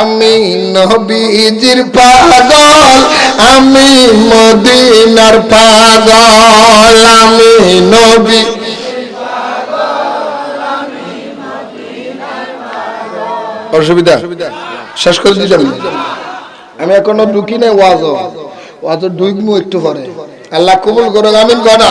আমি নবীজির পাগল, আমি মদিনার পাগল, আমি নবী। অসুবিধা? শেষ করে দিতে আমি আমি এখনও ঢুকি নাই ওয়াজ ওয়াজ ঢুকবো একটু পরে। আল্লাহ কবুল করো আমিন করা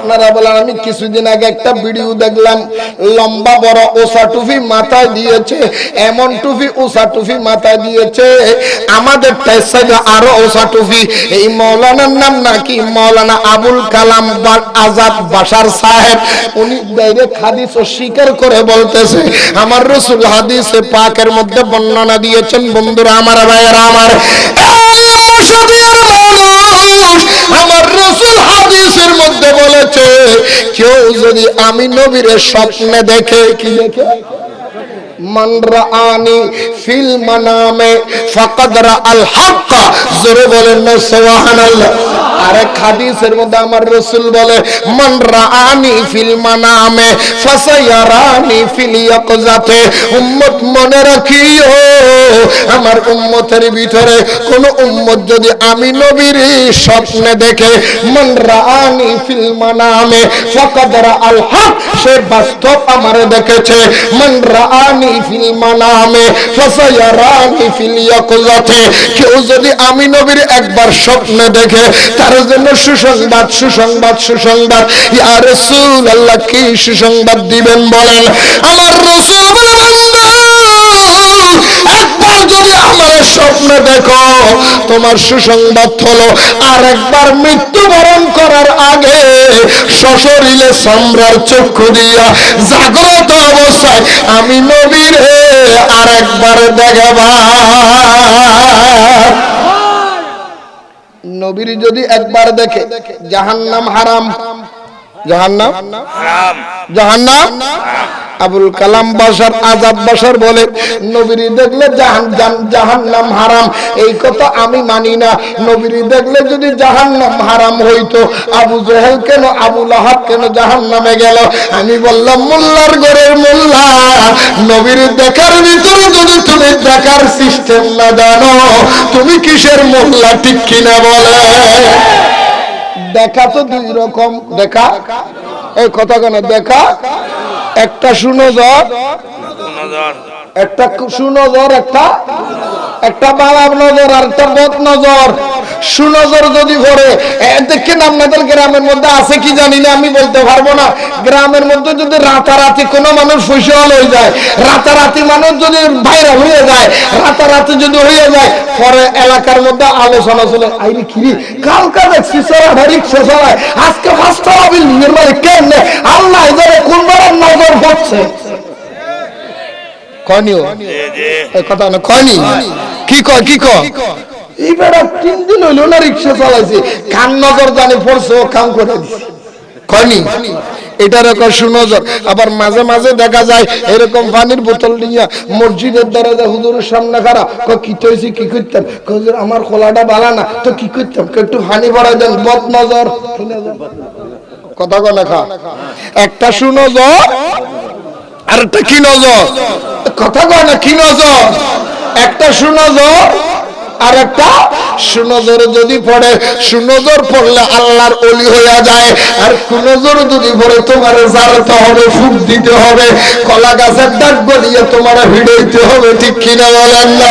আপনারা বলেন, আমি কিছুদিন আগে একটা ভিডিও দেখলাম, লম্বা বড় ওষা টুপি মাথায় দিয়েছে, এমন টুপি ওষা টুপি মাথায় দিয়েছে, আমাদের সাইডে আরও ওষা টুপি। এই মৌলানার নাম নাকি মৌলানা আবুল কালাম আজাদ বাসার সাহেব। উনি ডাইরেক্ট হাদিস স্বীকার করে বলতেছে, আমার রসুল হাদিসে পাকের মধ্যে বর্ণনা দিয়েছেন, বন্ধুরা, আমার ভাইয়েরা, আমার। আমার রসুল হাদিসের মধ্যে বলেছে, কেউ যদি আমি নবীর স্বপ্নে দেখে কি দেখে? মান রাআনি ফিল মানামে, ফাকাদ রাআল হক জোরে বলেন না, সুবহানাল্লাহ। আরেক হাদিসের মধ্যে আমার রসুল বলে, মান রানি ফিল মানামে ফাসায়ারানি ফিল ইয়াকজাতে। উম্মত মনে রাখিও, আমার উম্মতের ভিতরে কোন উম্মত যদি আমি নবীর স্বপ্নে দেখে, মান রানি ফিল মানামে, ফাকাদ রাআল হক সে বাস্তব আমারে দেখেছে। মান রাআনি ফিল মানামে, ফাসায়ারানি ফিল ইয়াকজাতে। কেউ যদি আমি নবীর একবার স্বপ্নে দেখে, তার জন্য সুসংবাদ সুসংবাদ সুসংবাদ। ইয়া রাসূলুল্লাহ, কি সুসংবাদ দিবেন বলেন? আমার রাসূল একবার যদি আমার স্বপ্নে দেখো তোমার সুসংবাদ হলো আর একবার মৃত্যুবরণ করার আগে সশরীরে সম্রার চক্ষু দিয়া জাগ্রত অবস্থায় আমি নবীর আর একবার দেখাবা। নবীর যদি একবার দেখে জাহান্নাম হারাম। জাহান্নাম? জাহান্নাম? আবুল কালাম বাসার আজাদ বাসার বলে, নবীর দেখলে জাহান, জান- জাহান্নাম হারাম। এই কথা আমি মানি না। নবীর দেখলে যদি জাহান নাম হারাম হইতো, আবু জহেল কেন, আবু লাহাব কেন জাহান নামে গেল? আমি বললাম, মোল্লার ঘরের মোল্লা। নবীর দেখার ভিতরে যদি তুমি দেখার সিস্টেম না জানো, তুমি কিসের মোল্লা ঠিক কিনা বলে? দেখা তো দুই রকম। দেখা? এই কথা কেন? দেখা? একটা সুনজর একটা সুনজর একটা একটা বালাব নজর আর একটা বদ নজর সুনজর যদি ভরে দেখেন আপনাদের গ্রামের মধ্যে আছে কি জানি না আমি বলতে পারব না। গ্রামের মধ্যে যদি রাতারাতি কোনো মানুষ ফসল হয়ে যায় রাতারাতি মানুষ যদি ভাইরাল হয়ে যায় রাতারাতি যদি হয়ে যায় পরে এলাকার মধ্যে আলোচনা চলে আইরে কিরি কালকা দেখছি সারা রিক্সা চালায় আজকে পাঁচটা এর মানে কেন আল্লাহ ধরে কোন বেড়ার নজর পড়ছে? কনিও কথা না কনি কি কয়? কি কয়? আবার মাঝে মাঝে দেখা যায়, এরকম পানির বোতল নিয়ে মসজিদের হুজুরের সামনে কি তৈছি, কি করতাম আমার খোলাটা বালা না। তো কি করতাম একটু হানি ভরাই দেন, বদ নজর। কথা খা। একটা সুনজর আর একটা কি নজর? কথা কয় না, কি নজর? একটা সুনজর আর একটা সুনজর যদি পড়ে, সুনজর পড়লে আল্লাহর অলি হইয়া যায়। আর কুনজর যদি পড়ে, তোমার জারতে হবে, ফুক দিতে হবে। কলা গাছের ডাক গলিয়ে তোমার ভিড়াইতে হবে, ঠিক কিনা বলেন না?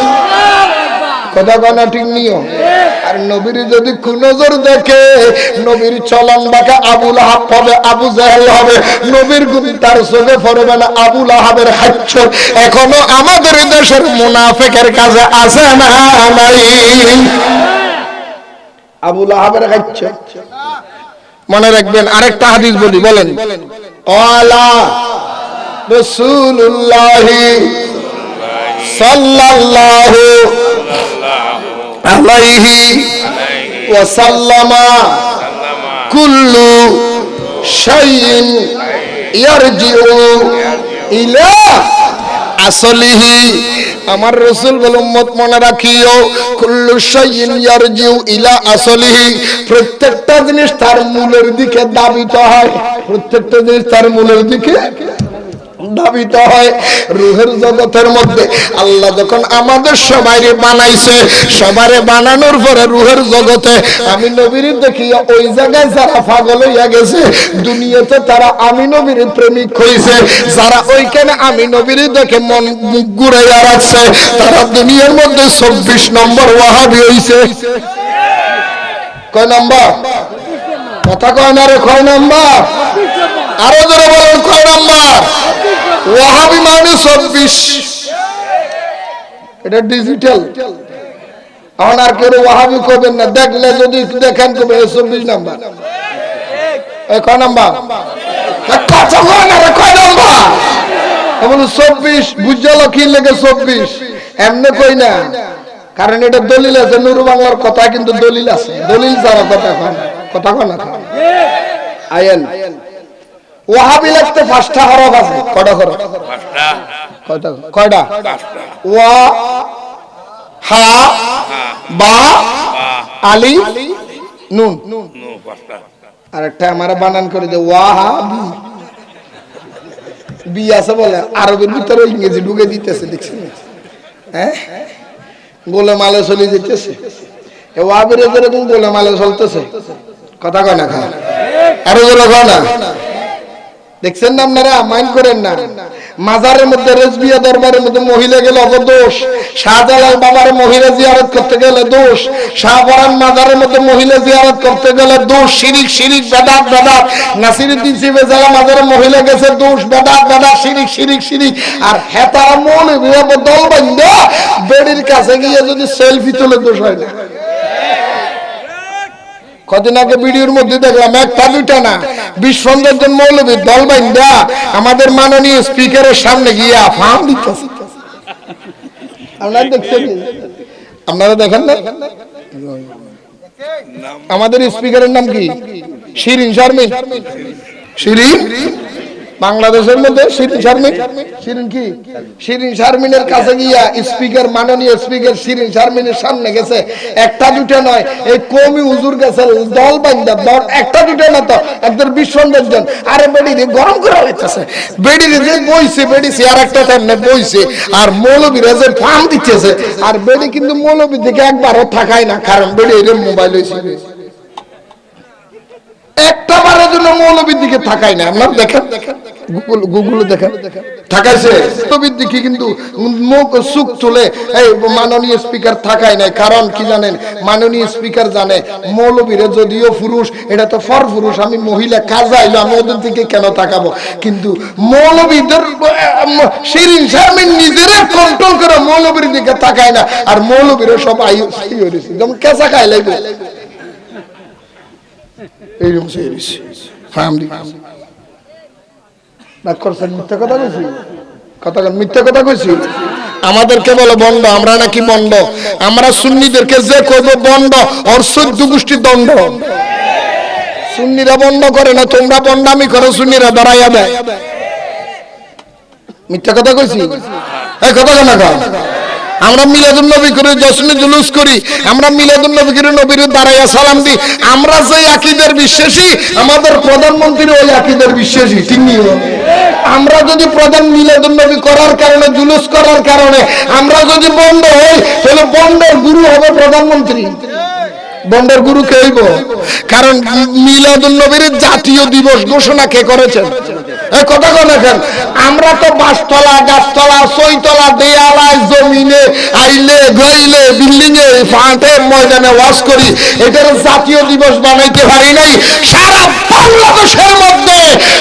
কথা কনা ঠিক নিও আর নবীর যদি কুনজর দেখে, নবীর চলন বাঁকা আবুল আহাব হবে, আবু জাহেল হবে, নবীর গুণ তার চোখে পড়বে না আবুল আহাবের হাচ্ছ এখনও আমাদের দেশের মুনাফেকের কাছে আছে না নাই? আবুল আহাবের হাচ্ছ মনে রাখবেন, আরেকটা হাদিস বলি, বলেন। অলা রসুল্লাহি সাল্লাল্লাহু আলাইহি ওয়াসাল্লামা কুল্লু শাইইন ইয়ারজিউ ইলা আসলিহি। আমার রসুল বল উম্মত মনে রাখিও কুল্লু শাইইন ইয়ারজিউ ইলা আসলিহি। প্রত্যেকটা জিনিস তার মূলের দিকে দাবিত হয়। প্রত্যেকটা জিনিস তার মূলের দিকে দাবিত হয়। রুহের জগতের মধ্যে আল্লাহ যখন আমাদের সবাইরে বানাইছে সবারে বানানোর পরে রুহের জগতে আমি নবীর দেখি ওই জায়গায় যারা পাগল হইয়া গেছে, দুনিয়াতে তারা আমি নবীর প্রেমিক হইছে। যারা ওইখানে আমি নবীর দেখে মন মুখ ঘুরাইয়া রাখছে, তারা দুনিয়ার মধ্যে চব্বিশ নম্বর ওয়াহাবি হইছে। কয় নম্বর? কথা কয় না রে, কয় নম্বর? আরও জোরে বলেন, কয় নম্বর? ওয়াহাবি মানে চব্বিশ। এটা ডিজিটাল এখন আর কেউ ওয়াহাবি করবেন না। দেখলে যদি দেখেন কবে চব্বিশ নাম্বার। কয় নাম্বার? কথা কারণ এটা দলিল আছে, নুরু বাংলার কথা কিন্তু দলিল আছে। দলিল ছাড়া কথা না, কথা কয় ওয়াহাবি লাগতে পাঁচটা হরফ আছে। কয়টা হরফ? কয়টা? কয়টা? ওয়া হা বা আলি নুন। আর একটা আমার বানান করে দে ওয়া হা বি আছে বলে আরবের ভিতরে ইংরেজি ঢুকে দিতেছে দেখছেন? হ্যাঁ? গোলে মালে চলে যেতেছে। এ ওয়াবির যেরকম গোলে মালে চলতেছে? কথা কয় না খা আরও জোরে কয় না? দেখছেন না আপনারা? মাইন্ড করেন না। মাজারের মধ্যে রেজবিয়া দরবারের মধ্যে মহিলা গেলে অত দোষ। শাহজালাল বাবার মহিলা জিয়ারত করতে গেলে দোষ। শাহপরান মাজারের মধ্যে মহিলা জিয়ারত করতে গেলে দোষ। শিরিক শিরিক, বেদাত বেদাত। নাসিরুদ্দিন সিবে যারা মাজারে মহিলা গেছে, দোষ, বেদাত বেদাত, শিরিক শিরিক শিরিক। আর হেতা মন দল বান্ধা বেড়ির কাছে গিয়ে যদি সেলফি তুলে দোষ হয় না। কদিন আগে ভিডিওর মধ্যে দেখলাম একটা দুইটা না বিশ্বন্দর মৌলবী দল আমাদের মাননীয় স্পিকারের সামনে গিয়ে আফাম দেখছেন আপনারা দেখেন না? আমাদের স্পিকারের নাম কি? শিরিন শারমিন শিরিন? বাংলাদেশের মধ্যে শিরিন শারমিন। শিরিন কি? শিরিন শারমিনের কাছে গিয়া স্পিকার মাননীয় স্পিকার শিরিন শারমিনের সামনে গেছে। একটা দুটো নয়, এই কমি হুজুর গেছে, দল বান্ধব দল একটা দুটো না তো একদম বিশ্বন্দর জন। আরে বেড়ি রে, গরম করে হইতেছে বেড়ি রে, যে বইছে, বেড়ি আর একটা তেমনি বইছে, আর মৌলবীরা যে ফার্ম দিতেছে। আর বেড়ি কিন্তু মৌলবী থেকে একবারও থাকায় না, কারণ বেড়ি এর মোবাইল হয়েছে একটা বারের জন্য মৌলবীর দিকে থাকায় না, আপনার দেখেন দেখেন। গুগল গুগলে দেখেন। থাকাইছে মৌলবীর দিকে কিন্তু মুখ সুখ তুলে এই মাননীয় স্পিকার থাকায় নাই। কারণ কি জানেন? মাননীয় স্পিকার জানে মৌলবীরে যদিও পুরুষ এটা তো ফর পুরুষ আমি মহিলা কাজ আইলো আমি ওদের দিকে কেন তাকাবো? কিন্তু মৌলবীদের শিরিন শারমিন নিজেরা কন্ট্রোল করে মৌলবীর দিকে তাকায় না। আর মৌলবীরা সব আয়ু যেমন কেঁচা খাই লাগবে। এইরকম ফ্যামিলি আমাদেরকে বলো বন্ড আমরা নাকি বন্ড আমরা সুন্নিদেরকে যে করব বন্ড ওর গোষ্ঠীর দণ্ড সুন্নিরা বন্ধ করে না, তোমরা বন্ডামি করো, সুন্নিরা দাঁড়াইয়া দেয় মিথ্যা কথা কইছি? এই কথা? আমরা মিলাদুল নবী করে জশ্নে জুলুস করি, আমরা মিলাদুল নবী করে নবীর দাঁড়াইয়া সালাম দিই। আমরা যে আকিদের বিশ্বাসী, আমাদের প্রধানমন্ত্রী ওই আকিদের বিশ্বাসী, ঠিক নিও আমরা যদি প্রধান মিলাদুল নবী করার কারণে, জুলুস করার কারণে আমরা যদি বন্ধ হই, তাহলে বন্ধের গুরু হবে প্রধানমন্ত্রী। বন্ডের গুরু কে হইব? কারণ মিলাদুল নবীর জাতীয় দিবস ঘোষণা কে করেছেন? এই কথা কেন? আমরা তো বাসতলা, গাছতলা, সইতলা দেয়ালায় জমিনে আইলে গইলে বিল্ডিং এ ফাঁটে, ময়দানে ওয়াজ করি। এটার জাতীয় দিবস বানাইতে পারি নাই। সারা বাংলাদেশের মধ্যে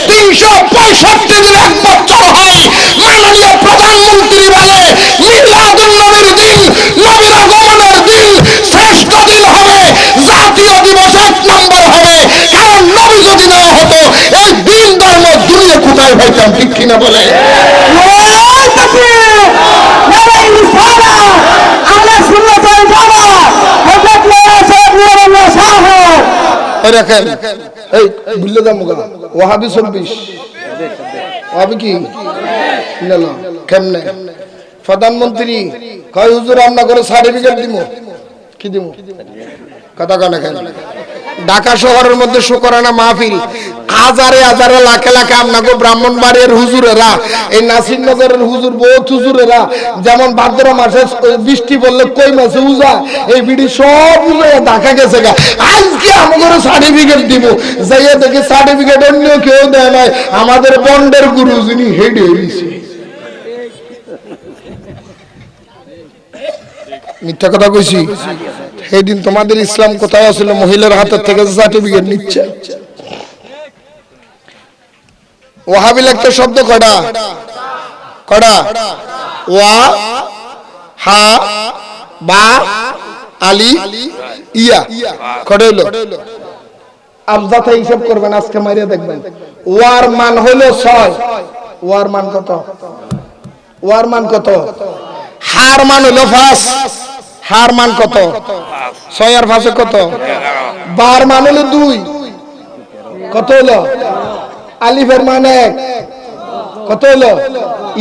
তিনশো পঁয়ষট্টি দিন এক বছর হয় মাননীয় প্রধানমন্ত্রী বলে মিলাদুল নবীর দিন নবীর আগমনের দিন শ্রেষ্ঠ দিন হবে জাতীয় দিবস এক নম্বর হবে কারণ নবী যদি না হতো এই দিন ধর্ম দুনিয়া কোথায় পাইতাম ঠিক কিনা বলে নারায়ণ তাকবীর! নারায়ণ রিসালা! আহলে সুন্নাত ওয়াল জামাত! হযরত মাওলানা সাহেব নুরুল্লাহ সাহেব! ওই রাখেন। এই, বুঝলে দাম ওহাবি চব্বিশ। ওহাবি কি? কেমনে? প্রধানমন্ত্রী কয়, হুজুর, আমরা করে সার্টিফিকেট দিব কি দিব কথা কানে কেন? ঢাকা শহরের মধ্যে শুকরানা মাহফিল। হাজারে হাজারে লাখে লাখে আপনাকে ব্রাহ্মণবাড়ির হুজুরেরা, এই নাসির নাসিরনগরের হুজুর, বহুত হুজুরেরা, যেমন ভাদ্র মাসে বৃষ্টি পড়লে কই মাসে উজা, এই বিড়ি সব উজে ঢাকা গেছে গা। আজকে আমাদের সার্টিফিকেট দিব। যাইয়া দেখি সার্টিফিকেট অন্য কেউ দেয় নাই। আমাদের বন্ডের গুরু যিনি হেড হয়েছে মিথ্যা কথা কইছি? সেদিন তোমাদের ইসলাম কোথায় আসছিল মহিলার হাতের থেকে সার্টিফিকেট নিচ্ছে। ওয়াহাবিল একটা শব্দ কটা কটা ওয়া, হা, বা, আলি, ইয়া। কটা হইল? আবদাতে হিসাব করবেন, আজকে মারিয়া দেখবেন। ওয়ার মান হইল ছয়। ওয়ার মান কত? ওয়ার মান কত? হার মান হইল পাঁচ। হার মান কত? ছয় আর পাঁচে কত? বার মান হলো দুই। কত হলো? আলিফের মান এক। কত হলো?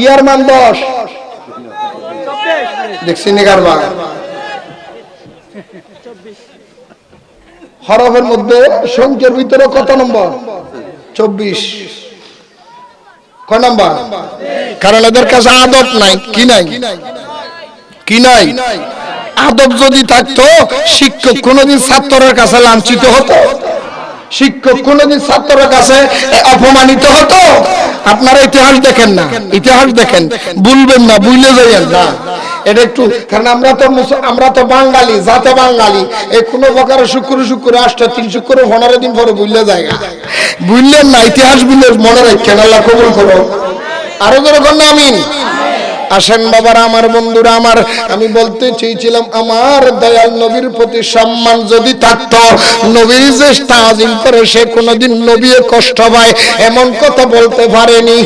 ইয়ার মান দশ। দেখছি নিগার বা হরফের মধ্যে সংখ্যার ভিতরে কত নম্বর? চব্বিশ। কয় নম্বর? কারণ এদের কাছে আদব নাই, কি নাই? কি নাই? আদব যদি থাকতো, শিক্ষক কোনোদিন ছাত্রের কাছে লাঞ্ছিত হতো। শিক্ষক কোনোদিন ছাত্রের কাছে অপমানিত হতো। আপনারা ইতিহাস দেখেন না, ইতিহাস দেখেন। ভুলবেন না, ভুলে যাইয়েন না। এটা একটু, কারণ আমরা তো আমরা তো বাঙালি, জাতে বাঙালি। এই কোনো প্রকার শুক্র শুক্র আসতে তিন শুক্র, পনেরো দিন পরে ভুললে যায় ভুললেন না, ইতিহাস ভুলে মনে রাখেন, আল্লাহ কবুল করো আরও যেরকম আমিন। আসেন বাবারা, আমার বন্ধুরা, আমার, আমি বলতে চেয়েছিলাম, আমার দয়াল নবীর প্রতি সম্মান যদি থাকত, নবীর যে তাজিম করে সে কোনোদিন নবী কষ্ট পায়, এমন কথা বলতে পারেনি।